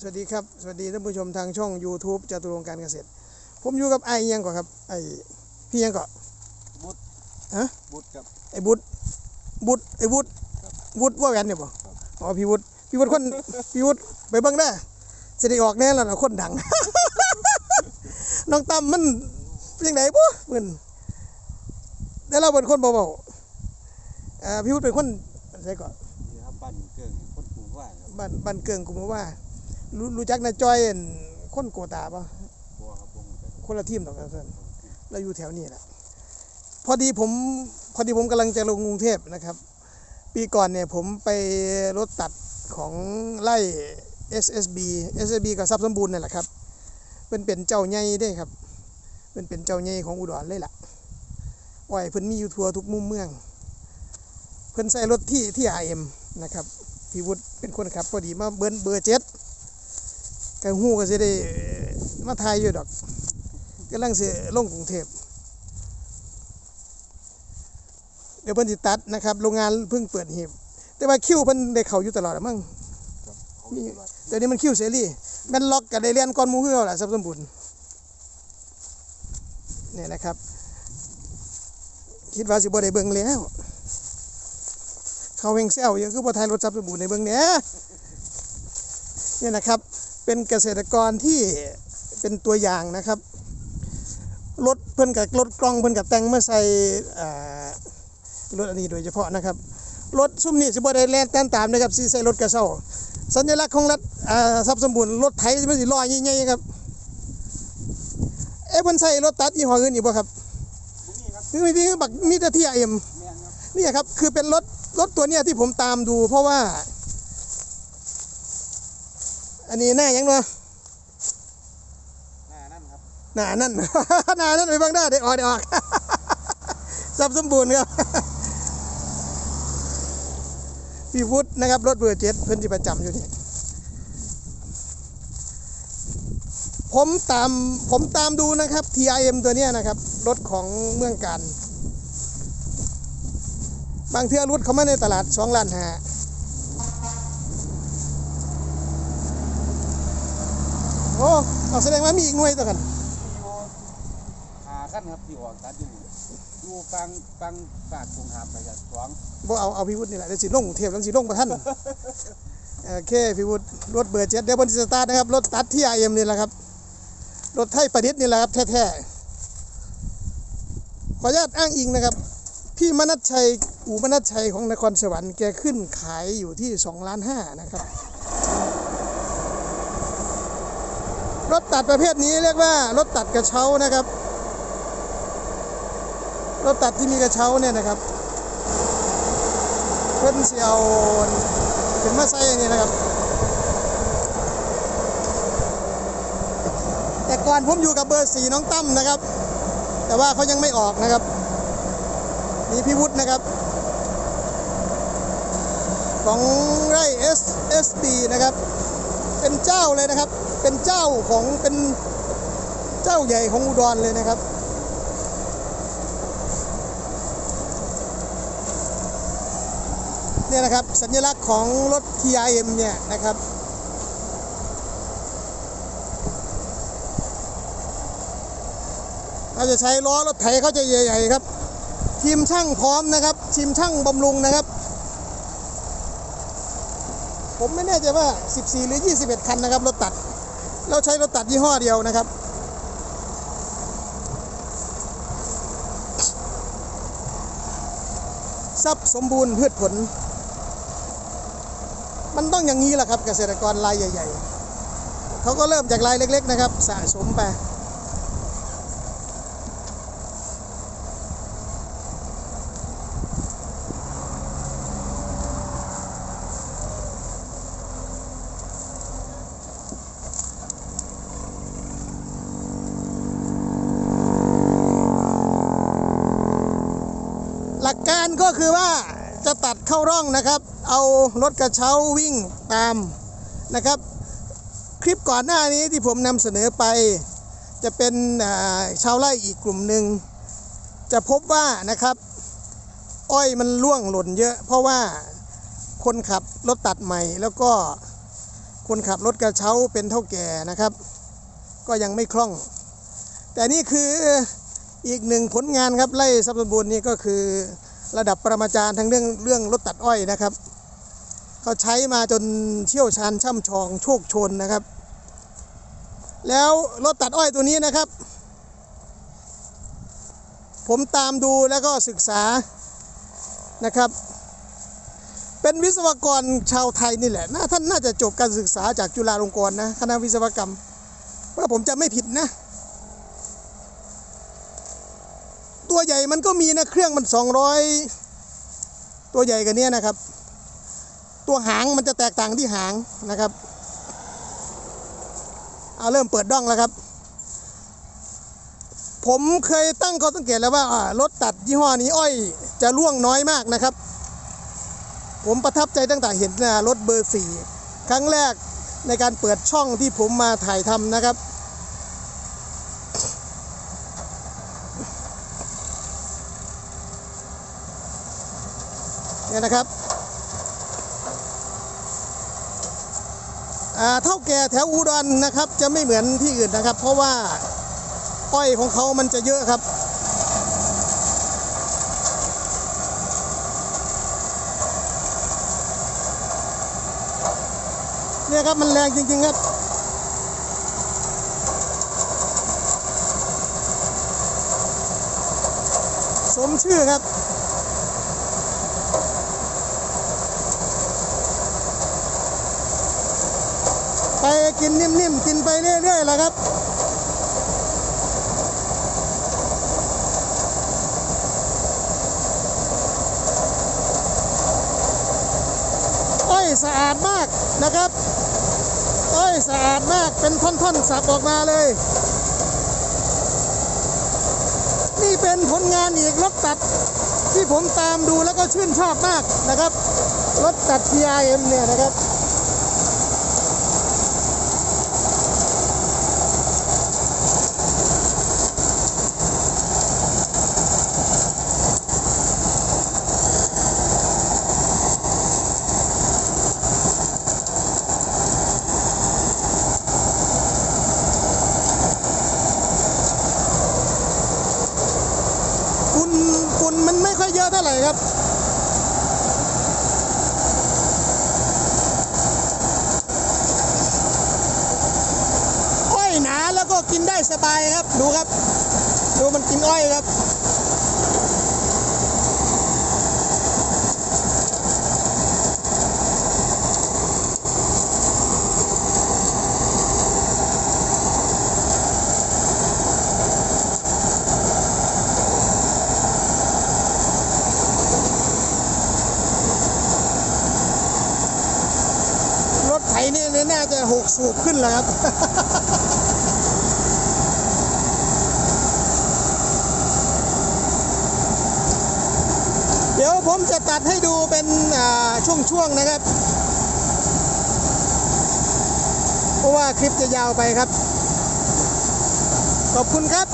สวัสดีครับสวัสดีท่านผู้ชมทางช่อง YouTube จตุรงค์การเกษตร ผมอยู่กับไอ้ยังก่อนครับไอ้พี่ยังก่อนบุตรฮะบุตรกับไอ้บุตรบุตรไอ้บุตรบุตรว่าแหวนเนี่ยป่อ๋อพี่บุตรพี่บุตรคนพี่บุตรไปเบิ่งได้อสิได้ออกแน่แล้วนะคนดัง น้องตั้มมันเป็นยังไงบ่เพิ่นแต่เราเป็นคนเบาๆอ่าพี่บุตรเป็นคนใช่ก่อนนี่ครับบ้านเกิงคนกรุงว่าครับบ้านบ้านเกิงกูมาว่า รู้รู้จักนาจอยอั่นคนโกตาปะบัวครับวงแต่คนละทีมดอกกันเพื่อนเราอยู่แถวนี้แหละพอดีผมพอดีผมกำลังจะลงกรุงเทพนะครับ ปีก่อนเนี่ยผมไปรถตัดของไล่ SSB SSB กับทรัพย์สมบูรณ์นี่แหละครับเป็นเป็นเจ้าใหญ่เด้ครับเป็นเป็นเจ้าใหญ่ของอุดรเลยล่ะอ้อยเพิ่นมีอยู่ทั่วทุกมุมเมือง เพิ่นใส่รถที่ที่ RM นะครับพี่วุฒิเป็นคนขับพอดีมาเบิร์นเบอร์เจ็ด กหูก็จะได้มาทายอยู่ดอกกำลังสิลงกรุงเทพเดี๋ยวเพิ่นสิตัดนะครับ โรงงานเพิ่งเปิดหีบ แต่ว่าคิวเพิ่นได้เข้าอยู่ตลอดอะมั้งเขามีอยู่ว่าเดี๋ยวนี้มันคิวเสรีแม่นล็อกกับได้เรียนก่อนหมูเฮือแหละทรัพย์สมบูรณ์เนี่ยนะครับ คิดว่าสิบ่ได้เบิ่งแล้ว เขาเฮงเซลอยู่คือบ่ทายรถทรัพย์สมบูรณ์ในเบิ่งเนี้ยเนี่ยนะครับ เป็นเกษตรกรที่เป็นตัวอย่างนะครับรถเพิ่นกับรถกล้องเพิ่นกับแต่งมาใส่อ่ารถอันนี้โดยเฉพาะนะครับรถซุ่มนี่สิบ่ได้แล่นตามตามนะครับสิใส่รถกระเช้าสัญลักษณ์ของรัฐอ่าทรัพย์สมบูรณ์รถไถมันสิลอยใหญ่ๆครับเอ๊ะเพิ่นใส่รถตัดยี่ห้ออื่นอีกบ่ครับบุนี่ครับคือมีเพียงบักมีแต่ที่เอ็มแม่นครับนี่ครับคือเป็นรถรถตัวเนี้ยที่ผมตามดู เพราะว่า อันนี้หน้ายังเนาะหน้านั่นครับหน้านั่นหน้านั่นไปเบางหน้าได้ออกได้ออกทรัพย์สมบูรณ์ครับพี่วุฒินะครับ รถเบอร์เจ็ดเพิ่นที่ประจำอยู่นี่ผมตามผมตามดูนะครับ TIM ตัวเนี้ยนะครับ รถของเมืองการ บางเทื่อรถเขามาในตลาดสองล้านห้า โอ้เอาแสดงว่ามีอีกหน่วยตัวกันมีโอหาขั้นครับที่ออกตัดอยู่อยู่ฟังฟังฝากกรุงหามไปจากสองบ่เอาเอาพี่วุฒินี่แหละเดี๋ยวสิลงกรุงเทพแล้วสิลงประท่านโอเคพี่วุฒิรถเบอร์เจ็ดเดี๋ยวบนสตาร์ทนะครับรถตัดที่ไอเอ็มนี่แหละครับรถไทยประดิษฐ์นี่แหละครับแท้ๆขออนุญาตอ้างอิงนะครับ พี่มนัชชัยอู่มนัชชัยของนครสวรรค์แกขึ้นขายอยู่ที่2ล้านห้านะครับ รถตัดประเภทนี้เรียกว่ารถตัดกระเช้านะครับ รถตัดที่มีกระเช้าเนี่ยนะครับ เพิ่นสิเอาขึ้นมาใส่อย่างนี้นะครับ แต่ก่อนผมอยู่กับเบอร์สีน้องตั้มนะครับ แต่ว่าเขายังไม่ออกนะครับนี่พี่วุฒินะครับ ของไร่ SSB นะครับ เป็นเจ้าเลยนะครับ เป็นเจ้าของเป็นเจ้าใหญ่ของอุดรเลยนะครับ เนี่ยนะครับสัญลักษณ์ของรถ TRM เนี่ยนะครับเราจะใช้ล้อรถไถเขาจะใหญ่ๆครับ ทีมช่างพร้อมนะครับ ทีมช่างบำรุงนะครับ ผมไม่แน่ใจว่า 14 หรือ 21 คันนะครับ รถตัด เราใช้รถตัดยี่ห้อเดียวนะครับ ทรัพย์สมบูรณ์พืชผล มันต้องอย่างนี้แหละครับเกษตรกรรายใหญ่ ๆ เขาก็เริ่มจากรายเล็ก ๆ นะครับ สะสมไป หลักการก็คือว่าจะตัดเข้าร่องนะครับ เอารถกระเช้าวิ่งตามนะครับ คลิปก่อนหน้านี้ที่ผมนำเสนอไป จะเป็นชาวไร่อีกกลุ่มหนึ่งจะพบว่านะครับอ้อยมันร่วงหล่นเยอะ เพราะว่าคนขับรถตัดใหม่ แล้วก็คนขับรถกระเช้าเป็นเท่าแก่นะครับ ก็ยังไม่คล่อง แต่นี่คือ อีกหนึ่งผลงานครับไล่ทรัพย์สมบูรณ์นี่ก็คือระดับปรมาจารย์ทั้งเรื่องเรื่องรถตัดอ้อยนะครับเขาใช้มาจนเชี่ยวชาญช่ำชองโชคชนนะครับ แล้วรถตัดอ้อยตัวนี้นะครับ ผมตามดูแล้วก็ศึกษานะครับ เป็นวิศวกรชาวไทยนี่แหละน่าท่านน่าจะจบการศึกษาจากจุฬาลงกรณ์นะคณะวิศวกรรมว่าผมจะไม่ผิดนะ ตัวใหญ่มันก็มีนะเครื่องมัน200ตัวใหญ่กันเนี้ยนะครับ ตัวหางมันจะแตกต่างที่หางนะครับเอาเริ่มเปิดด้องแล้วครับ ผมเคยตั้งข้อสังเกตแล้วว่ารถตัดยี่ห้อนี้อ้อยจะร่วงน้อยมากนะครับ ผมประทับใจตั้งแต่เห็นรถเบอร์สี่ครั้งแรกในการเปิดช่องที่ผมมาถ่ายทำนะครับ เนี่ยนะครับเท่าแก่แถวอุดรนะครับ จะไม่เหมือนที่อื่นนะครับ เพราะว่าอ้อยของเขามันจะเยอะครับเนี่ยครับมันแรงจริงๆครับสมชื่อครับ ไปกินนิ่มๆ กินไปเรื่อยๆแหละครับ อ้อยสะอาดมากนะครับ อ้อยสะอาดมากเป็นท่อนๆ สับออกมาเลย นี่เป็นผลงานอีกรถตัดที่ผมตามดูแล้วก็ชื่นชอบมากนะครับ รถตัด TRM เนี่ยนะครับ ฝุ่นฝุ่นมันไม่ ค่อยเยอะเท่าไหร่ครับอ้อยหนาแล้วก็กินได้สบายครับ ดูครับ ดูมันกินอ้อยครับ รถไถนี่น่า จะหกสูบขึ้นแล้วครับเดี๋ยวผมจะตัดให้ดูเป็นช่วงๆนะครับ เพราะว่าคลิปจะยาวไปครับ ขอบคุณครับ